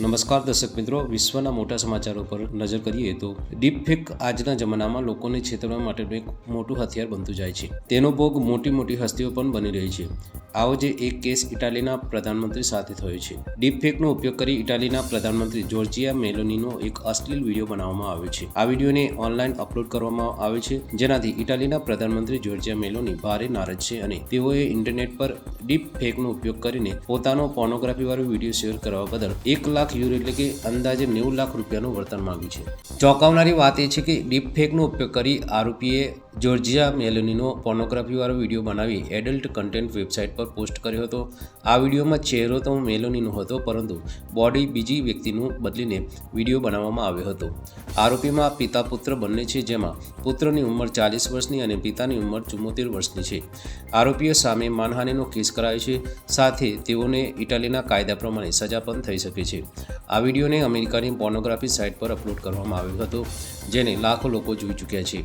નમસ્કાર દર્શક મિત્રો, વિશ્વના મોટા સમાચારો પર નજર કરીએ તો ડીપ ફેક આજના જમાનામાં લોકોને છેતરવા માટેનું એક મોટું હથિયાર બનતું જાય છે. તેનો ભોગ મોટી મોટી હસ્તીઓ પણ બની રહી છે. આવો જે એક કેસ ઇટાલીના પ્રધાનમંત્રી સાથે થયો છે. ડીપફેકનો ઉપયોગ કરી ઇટાલીના પ્રધાનમંત્રી જોર્જિયા મેલોનીનો એક અશ્લીલ વીડિયો બનાવવામાં આવ્યો છે. આ વિડીયોને ઓનલાઈન અપલોડ કરવામાં આવે છે, જેનાથી ઇટાલીના પ્રધાનમંત્રી જોર્જિયા મેલોની ભારે નારાજ છે અને તેઓએ ઇન્ટરનેટ પર ડીપ ફેકનો ઉપયોગ કરીને પોતાનો પોર્નોગ્રાફીવાળો વીડિયો શેર કરવા બદલ એક લાખ યુરો એટલે કે અંદાજે નેવું લાખ રૂપિયાનું વર્તન માંગ્યું છે. ચોંકાવનારી વાત એ છે કે ડીપ ફેકનો ઉપયોગ કરી આરોપીએ જોર્જિયા મેલોનીનો પોર્નોગ્રાફીવાળો વીડિયો બનાવી એડલ્ટ કન્ટેન્ટ વેબસાઇટ પર પોસ્ટ કર્યો હતો. આ વિડીયોમાં ચહેરો તો મેલોનીનો હતો, પરંતુ બોડી બીજી વ્યક્તિનું બદલીને વીડિયો બનાવવામાં આવ્યો હતો. આરોપીમાં પિતા પુત્ર બંને છે, જેમાં પુત્રની ઉંમર ચાલીસ વર્ષની અને પિતાની ઉંમર ચુમ્મોતેર વર્ષની છે. આરોપીઓ સામે માનહાનિનો કેસ કરાયો છે, સાથે તેઓને ઇટાલીના કાયદા પ્રમાણે સજા પણ થઈ શકે છે. આ વિડીયોને અમેરિકાની પોર્નોગ્રાફી સાઇટ પર અપલોડ કરવામાં આવ્યો હતો, જેને લાખો લોકો જોઈ ચૂક્યા છે.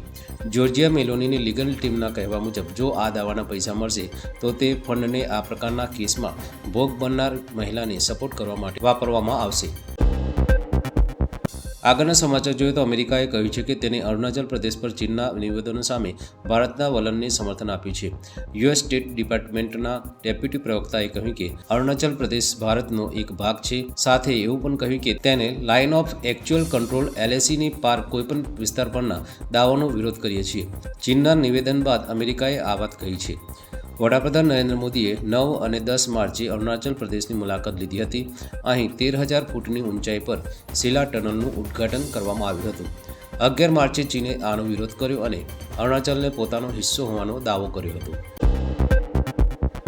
જોર્જિયા મેલોનીની લીગલ ટીમના કહેવા મુજબ, જો આ દાવાના પૈસા મળશે, તો તે ફંડને આ પ્રકારના કેસમાં ભોગ બનનાર મહિલાને સપોર્ટ કરવા માટે વાપરવામાં આવશે. આગળના સમાચાર જોઈએ તો અમેરિકાએ કહ્યું છે કે તેને અરુણાચલ પ્રદેશ પર ચીનના નિવેદનો સામે ભારતના વલણને સમર્થન આપ્યું છે. યુએસ સ્ટેટ ડિપાર્ટમેન્ટના ડેપ્યુટી પ્રવક્તાએ કહ્યું કે અરુણાચલ પ્રદેશ ભારતનો એક ભાગ છે. સાથે એવું પણ કહ્યું કે તેને લાઇન ઓફ એકચ્યુઅલ કંટ્રોલ એલએસીની પાર કોઈપણ વિસ્તાર પરના દાવાનો વિરોધ કરીએ છીએ. ચીનના નિવેદન બાદ અમેરિકાએ આ વાત કહી છે. વડાપ્રધાન નરેન્દ્ર મોદીએ નવ અને દસ માર્ચે અરુણાચલ પ્રદેશની મુલાકાત લીધી હતી. અહીં તેર હજાર ફૂટની ઊંચાઈ પર શિલા ટનલનું ઉદ્ઘાટન કરવામાં આવ્યું હતું. અગિયાર માર્ચે ચીને આનો વિરોધ કર્યો અને અરુણાચલને પોતાનો હિસ્સો હોવાનો દાવો કર્યો હતો.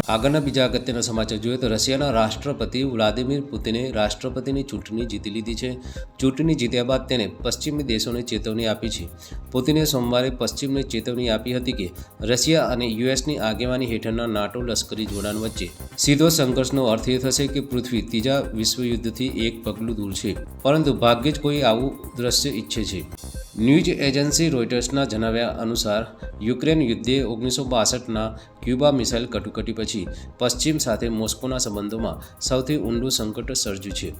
આગળના બીજા અગત્યના સમાચાર જોઈએ તો રશિયાના રાષ્ટ્રપતિ વ્લાદિમીર પુતિને રાષ્ટ્રપતિની ચૂંટણી જીતી લીધી છે. ચૂંટણી જીત્યા બાદ તેને પશ્ચિમી દેશોને ચેતવણી આપી છે. પુતિને સોમવારે પશ્ચિમને ચેતવણી આપી હતી કે રશિયા અને યુએસની આગેવાની હેઠળના નાટો લશ્કરી જોડાણ વચ્ચે. સીધો સંઘર્ષનો અર્થ એ થશે કે પૃથ્વી ત્રીજા વિશ્વયુદ્ધથી એક પગલું દૂર છે. પરંતુ ભાગ્યે જ કોઈ આવું દ્રશ્ય ઈચ્છે છે. ન્યૂઝ એજન્સી રોઇટર્સના જણાવ્યા અનુસાર, યુક્રેન યુદ્ધે ઓગણીસો બાસઠના ક્યુબા મિસાઇલ કટોકટી પછી પશ્ચિમ સાથે મોસ્કોના સંબંધોમાં સૌથી ઊંડું સંકટ સર્જ્યું છે.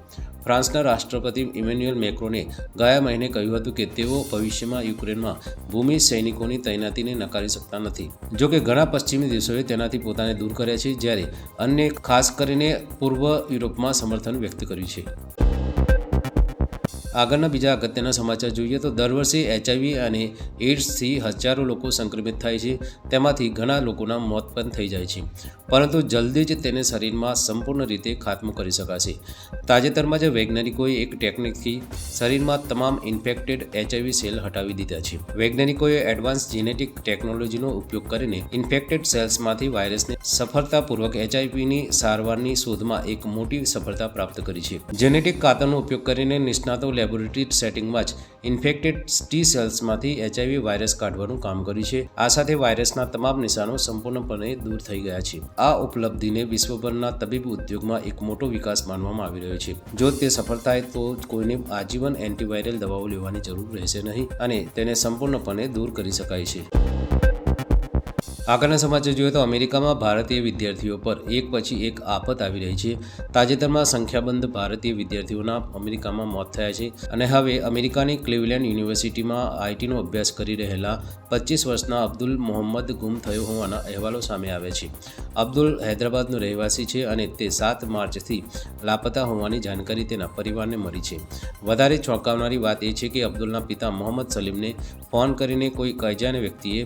ફ્રાન્સના રાષ્ટ્રપતિ ઇમેન્યુઅલ મેક્રોને ગયા મહિને કહ્યું હતું કે તેઓ ભવિષ્યમાં યુક્રેનમાં ભૂમિ સૈનિકોની તૈનાતીને નકારી શકતા નથી. જો કે ઘણા પશ્ચિમી દેશોએ તેનાથી પોતાને દૂર કર્યા છે, જ્યારે અન્ય ખાસ કરીને પૂર્વ યુરોપમાં સમર્થન વ્યક્ત કર્યું છે. આગળના બીજા અગત્યના સમાચાર જોઈએ તો દર વર્ષે એચઆઈવી અને એડ્સથી હજારો લોકો સંક્રમિત થાય છે. તેમાંથી ઘણા લોકોના મોત પણ થઈ જાય છે. પરંતુ જલ્દી જ તેને શરીરમાં સંપૂર્ણ રીતે ખાત્મો કરી શકાશે. તાજેતરમાં જ વૈજ્ઞાનિકોએ એક ટેકનિકથી શરીરમાં તમામ ઇન્ફેક્ટેડ એચઆઈવી સેલ હટાવી દીધા છે. વૈજ્ઞાનિકોએ એડવાન્સ જીનેટિક ટેકનોલોજીનો ઉપયોગ કરીને ઇન્ફેક્ટેડ સેલ્સમાંથી વાયરસને સફળતાપૂર્વક એચઆઈવીની સારવારની શોધમાં એક મોટી સફળતા પ્રાપ્ત કરી છે. જેનેટિક ખાતરનો ઉપયોગ કરીને નિષ્ણાતો લેબોરેટરી સેટિંગમાં જ ઇન્ફેક્ટેડ ટી સેલ્સમાંથી એચઆઈવી વાયરસ કાઢવાનું કામ કર્યું છે. આ સાથે વાયરસના તમામ નિશાનો સંપૂર્ણપણે દૂર થઈ ગયા છે. આ ઉપલબ્ધિને વિશ્વભરના તબીબ ઉદ્યોગમાં એક મોટો વિકાસ માનવામાં આવી રહ્યો છે. જો તે સફળ થાય તો કોઈને આજીવન એન્ટીવાયરલ દવાઓ લેવાની જરૂર રહેશે નહીં અને તેને સંપૂર્ણપણે દૂર કરી શકાય છે. આગળના સમાચાર જોઈએ તો અમેરિકામાં ભારતીય વિદ્યાર્થીઓ પર એક પછી એક આફત આવી રહી છે. તાજેતરમાં સંખ્યાબંધ ભારતીય વિદ્યાર્થીઓના અમેરિકામાં મોત થયા છે અને હવે અમેરિકાની ક્લિવલેન્ડ યુનિવર્સિટીમાં આઈટીનો અભ્યાસ કરી રહેલા પચીસ વર્ષના અબ્દુલ મોહમ્મદ ગુમ થયો હોવાના અહેવાલો સામે આવ્યા છે. અબ્દુલ હૈદરાબાદનો રહેવાસી છે અને તે સાત માર્ચથી લાપતા હોવાની જાણકારી તેના પરિવારને મળી છે. વધારે ચોંકાવનારી વાત એ છે કે અબ્દુલના પિતા મોહમ્મદ સલીમને ફોન કરીને કોઈ કૈજાને વ્યક્તિએ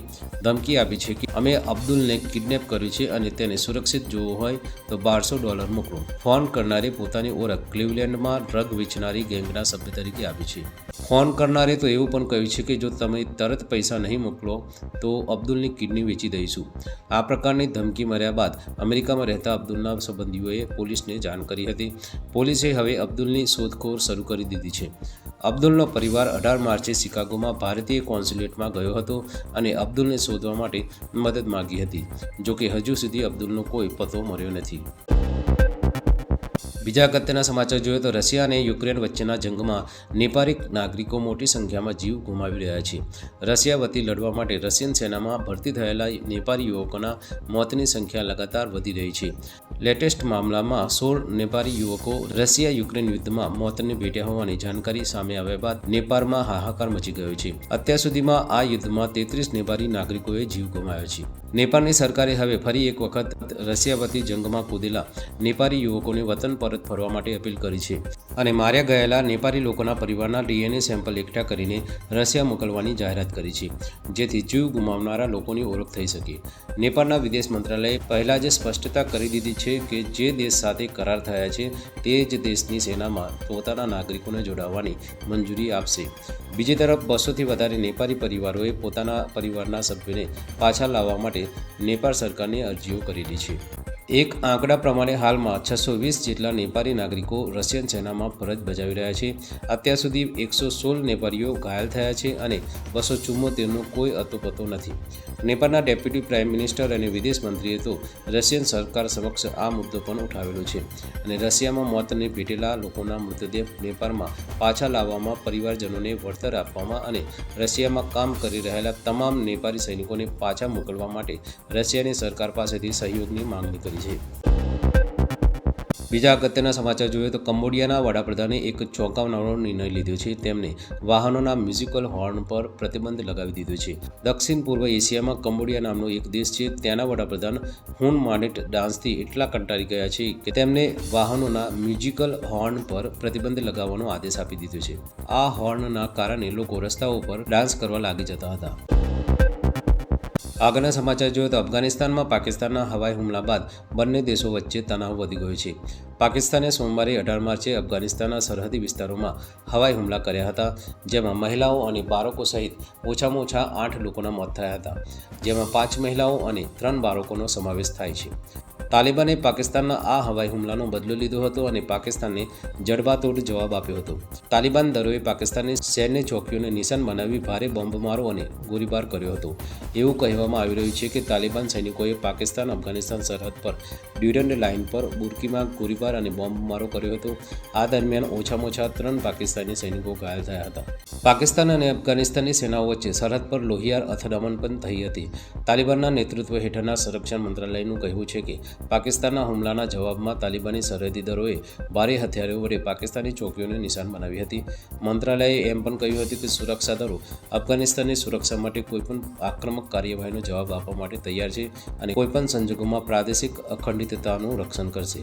ધમકી આપી છે કે અમે અબ્દુલને કિડનેપ કર્યું છે અને તેને સુરક્ષિત જોવો હોય તો બારસો ડોલર મોકલો. ફોન કરનારે પોતાની ઓળખ ક્લિવલેન્ડમાં ડ્રગ વેચનારી ગેંગના સભ્ય તરીકે આપી છે. ફોન કરનારે તો એવું પણ કહ્યું છે કે જો તમે તરત પૈસા નહીં મોકલો તો અબ્દુલની કિડની વેચી દઈશું. આ પ્રકારની ધમકી મળ્યા બાદ અમેરિકામાં રહેતા અબ્દુલના સંબંધીઓએ પોલીસને જાણ કરી હતી. પોલીસે હવે અબ્દુલની શોધખોળ શરૂ કરી દીધી છે. અબ્દુલનો પરિવાર અઢાર માર્ચે શિકાગોમાં ભારતીય કોન્સ્યુલેટમાં ગયો હતો અને અબ્દુલને શોધવા માટે મદદ માગી હતી જોકે હજુ સુધી અબ્દુલનો કોઈ પતો મળ્યો નથી. બીજા અગત્યના સમાચાર જોઈએ તો રશિયા અને યુક્રેન વચ્ચેના જંગમાં નેપાળી નાગરિકો મોટી સંખ્યામાં જીવ ગુમાવી રહ્યા છે. રશિયા વતી લડવા માટે રશિયન સેનામાં ભરતી થયેલા નેપાળી યુવકોના મોતની સંખ્યા લગાતાર વધી રહી છે. લેટેસ્ટ મામલામાં સોળ નેપાળી યુવકો રશિયા યુક્રેન યુદ્ધમાં મોતને ભેટ્યા હોવાની જાણકારી સામે આવ્યા બાદ નેપાળમાં હાહાકાર મચી ગયો છે. અત્યાર સુધીમાં આ યુદ્ધમાં તેત્રીસ નેપાળી નાગરિકોએ જીવ ગુમાવ્યો છે. નેપાળની સરકારે હવે ફરી એક વખત રશિયા વતી જંગમાં કૂદેલા નેપાળી યુવકોને વતન પરત ફરવા માટે અપીલ કરી છે. અને માર્યા ગયેલા નેપાળી લોકોના પરિવારના ડીએનએ સેમ્પલ એકઠા કરીને રશિયા મોકલવાની જાહેરાત કરી છે, જેથી જીવ ગુમાવનારા લોકોની ઓળખ થઈ શકે. નેપાળના વિદેશ મંત્રાલયે પહેલા જે સ્પષ્ટતા કરી દીધી છે કે જે દેશ સાથે કરાર થયા છે, તે જ દેશની સેનામાં પોતાના નાગરિકોને જોડાવાની મંજૂરી આપશે. બીજી તરફ, બસોથી વધારે નેપાળી પરિવારોએ પોતાના પરિવારના સભ્યોને પાછા લાવવા માટે નેપાળ સરકારને અરજીઓ કરેલી છે. એક આંકડા પ્રમાણે હાલમાં છસો વીસ જેટલા નેપાળી નાગરિકો રશિયન સેનામાં ફરજ બજાવી રહ્યા છે. અત્યાર સુધી એકસો સોળ નેપાળીઓ ઘાયલ થયા છે અને બસો ચુમ્મોતેરનો કોઈ અતોપતો નથી. નેપાળના ડેપ્યુટી પ્રાઇમ મિનિસ્ટર અને વિદેશ મંત્રીએ તો રશિયન સરકાર સમક્ષ આ મુદ્દો પણ ઉઠાવેલો છે અને રશિયામાં મોતને ભેટેલા લોકોના મૃતદેહ નેપાળમાં પાછા લાવવામાં પરિવારજનોને વળતર આપવામાં અને રશિયામાં કામ કરી રહેલા તમામ નેપાળી સૈનિકોને પાછા મોકલવા માટે રશિયાની સરકાર પાસેથી સહયોગની માંગણી કરી છે બીજા અગત્યના સમાચાર જોઈએ તો કંબોડિયાના વડાપ્રધાને એક ચોંકાવનારો નિર્ણય લીધો છે. તેમણે વાહનોના મ્યુઝિકલ હોર્ન પર પ્રતિબંધ લગાવી દીધો છે. દક્ષિણ પૂર્વ એશિયામાં કંબોડિયા નામનો એક દેશ છે. ત્યાંના વડાપ્રધાન હુન માનેટ ડાન્સથી એટલા કંટાળી ગયા છે કે તેમને વાહનોના મ્યુઝિકલ હોર્ન પર પ્રતિબંધ લગાવવાનો આદેશ આપી દીધો છે. આ હોર્નના કારણે લોકો રસ્તાઓ પર ડાન્સ કરવા લાગી જતા હતા. આગળના સમાચાર જોઈએ તો અફઘાનિસ્તાનમાં પાકિસ્તાનના હવાઈ હુમલા બાદ બંને દેશો વચ્ચે તણાવ વધી ગયો છે. પાકિસ્તાને સોમવારે અઢાર માર્ચે અફઘાનિસ્તાનના સરહદી વિસ્તારોમાં હવાઈ હુમલા કર્યા હતા, જેમાં મહિલાઓ અને બાળકો સહિત ઓછામાં ઓછા આઠ લોકોના મોત થયા હતા, જેમાં પાંચ મહિલાઓ અને ત્રણ બાળકોનો સમાવેશ થાય છે. તાલિબાને પાકિસ્તાનના આ હવાઈ હુમલાનો બદલો લીધો હતો અને પાકિસ્તાનને જડબાતોડ જવાબ આપ્યો હતો. તાલિબાન દળોએ પાકિસ્તાનની સૈન્ય ચોકીઓને નિશાન બનાવી ભારે બોમ્બમારો અને ગોળીબાર કર્યો હતો. એવું કહેવામાં આવી રહ્યું છે કે તાલિબાન સૈનિકોએ પાકિસ્તાન અફઘાનિસ્તાન સરહદ પર ડ્યુરન્ડ લાઇન પર બુર્કીમાં ગોળીબાર અને બોમ્બમારો કર્યો હતો. આ દરમિયાન ઓછામાં ઓછા ત્રણ પાકિસ્તાની સૈનિકો ઘાયલ થયા હતા. પાકિસ્તાન અને અફઘાનિસ્તાનની સેનાઓ વચ્ચે સરહદ પર લોહિયાર અથડામણ પણ થઈ હતી. તાલિબાનના નેતૃત્વ હેઠળના સંરક્ષણ મંત્રાલયનું કહેવું છે કે પાકિસ્તાનના હુમલાના જવાબમાં તાલિબાની સરહદી દળોએ ભારે હથિયારો વડે પાકિસ્તાની ચોકીઓને નિશાન બનાવી હતી. મંત્રાલયે એમ પણ કહ્યું હતું કે સુરક્ષા દળો અફઘાનિસ્તાનની સુરક્ષા માટે કોઈપણ આક્રમક કાર્યવાહીનો જવાબ આપવા માટે તૈયાર છે અને કોઈપણ સંજોગોમાં પ્રાદેશિક અખંડિતતાનું રક્ષણ કરશે